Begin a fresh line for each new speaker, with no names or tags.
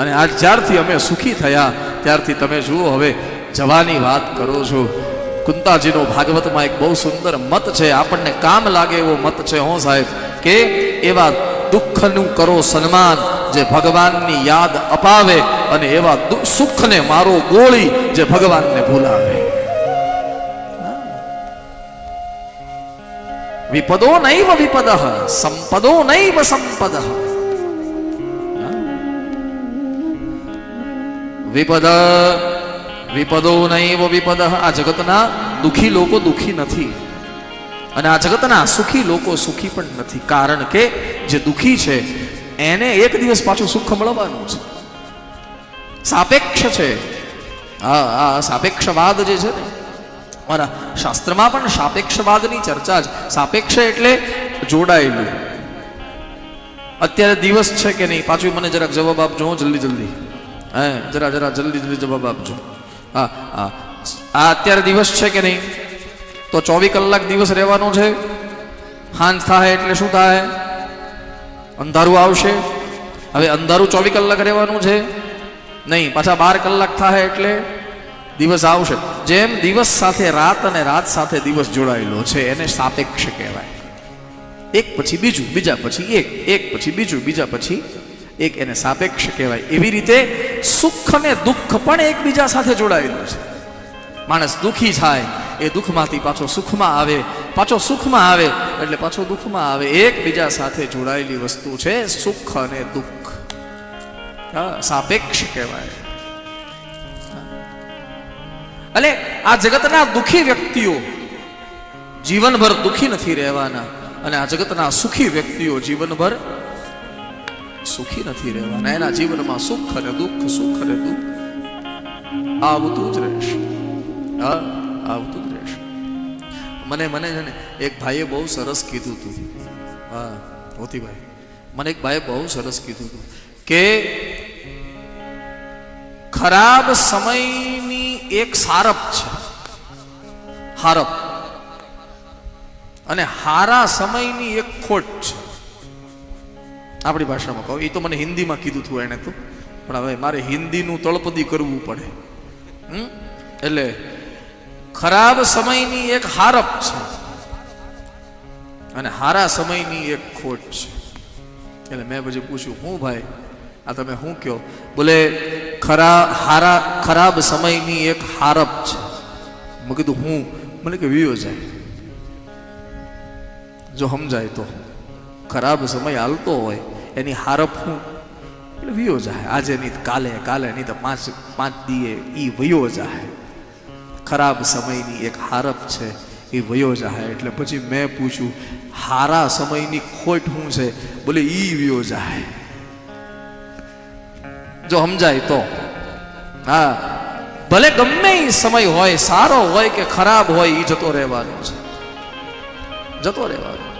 અને આ જ્યારથી અમે સુખી થયા, ત્યારથી તમે જુઓ હવે જવાની વાત કરો છો. કુંતાજીનો ભાગવતમાં એક બહુ સુંદર મત છે, આપણને કામ લાગે એવો મત છે, હો સાહેબ, કે એવા દુઃખનું કરો સન્માન જે ભગવાનની યાદ અપાવે અને એવા સુખને મારો ગોળી જે ભગવાનને ભૂલાવે વિપદો નૈવ વિપદ, સંપદો નૈવ સંપદ. વિપદ, વિપદો નૈવ વિપદ. આ જગતના દુખી લોકો દુખી નથી. અને આ જગતના સુખી લોકો સુખી પણ નથી. કારણ કે જે દુખી છે, એને એક દિવસ પાછું સુખ મળવાનું છે. સાપેક્ષ છે. હા આ સાપેક્ષવાદ જે છે ને મારા શાસ્ત્રમાં પણ સાપેક્ષવાદની ચર્ચા જ. સાપેક્ષ એટલે જોડાયેલું. અત્યારે દિવસ છે કે નહીં? પાછું મને જરાક જવાબ આપજો જલ્દી જલ્દી. હે, જરા જરા, જલ્દી જલ્દી જવાબ આપજો. હા હા. આ અત્યારે દિવસ છે કે નહીં? તો ચોવીસ કલાક દિવસ રહેવાનો છે. હાંજ થાય એટલે શું થાય અંધારું આવશે. હવે અંધારું ચોવીસ કલાક રહેવાનું છે. નહીં, પાછા બાર કલાક થાય એટલે દિવસ આવશે. જેમ દિવસ સાથે રાત અને રાત સાથે દિવસ જોડાયેલો છે, એને સાપેક્ષ કહેવાય. એક પછી બીજું, બીજા પછી એક એક પછી બીજું, બીજા પછી એક એને સાપેક્ષ કહેવાય. એવી રીતે સુખ અને દુઃખ પણ એકબીજા સાથે જોડાયેલું છે. માણસ દુઃખી થાય, એ દુઃખમાંથી પાછો સુખમાં આવે, પાછો સુખમાં આવે, એટલે પાછો દુઃખમાં આવે. એકબીજા સાથે જોડાયેલી વસ્તુ છે સુખ અને દુઃખ. સાપેક્ષ કહેવાય. એટલે આ જગતના દુઃખી વ્યક્તિઓ જીવનભર દુઃખી નથી રહેવાના. અને આ જગતના સુખી વ્યક્તિઓ જીવનભર સુખી નથી રહેવાના. એના જીવનમાં સુખ અને દુઃખ, સુખ અને દુઃખ. આવતું જ રહેશે. હા, આવતું જ રહેશે. મને મને છે ને, એક ભાઈએ બહુ સરસ કીધું હતું હા, મોતીભાઈ. મને એક ભાઈએ બહુ સરસ કીધું હતું કે ખરાબ સમયની એક સારપ છે. હારપ. અને હારા સમયની એક ખોટ છે. આપણી ભાષામાં કહું એ તો મને હિન્દીમાં કીધું હતું એણે તો. પણ હવે મારે હિન્દીનું તળપદી કરવું પડે? એટલે ખરાબ સમયની એક હારપ છે. અને હારા સમયની એક ખોટ છે. એટલે મેં પછી પૂછ્યું, હું ભાઈ, આ તમે શું કહો? બોલે, ખરા, હારા, ખરાબ સમયની એક હારપ છે. મેં કીધું, હું? મને કે, વિયો જાય. જો સમજાય તો. ખરાબ સમય હાલતો હોય, એની હારપ હું. એટલે વિયો જાય આજે નહીં કાલે કાલે નહીં તો પાંચ પાંચ દીએ ઈ વયો જાય ખરાબ સમયની એક હારપ છે, એ વયો જાય એટલે પછી મેં પૂછ્યું, હારા સમયની ખોટ શું છે? બોલે, ઈ વયો જાય જો સમજાય તો. હા. ભલે ગમે એ સમય હોય, સારો હોય કે ખરાબ હોય એ જતો રહેવાનો છે. જતો રહેવાનો.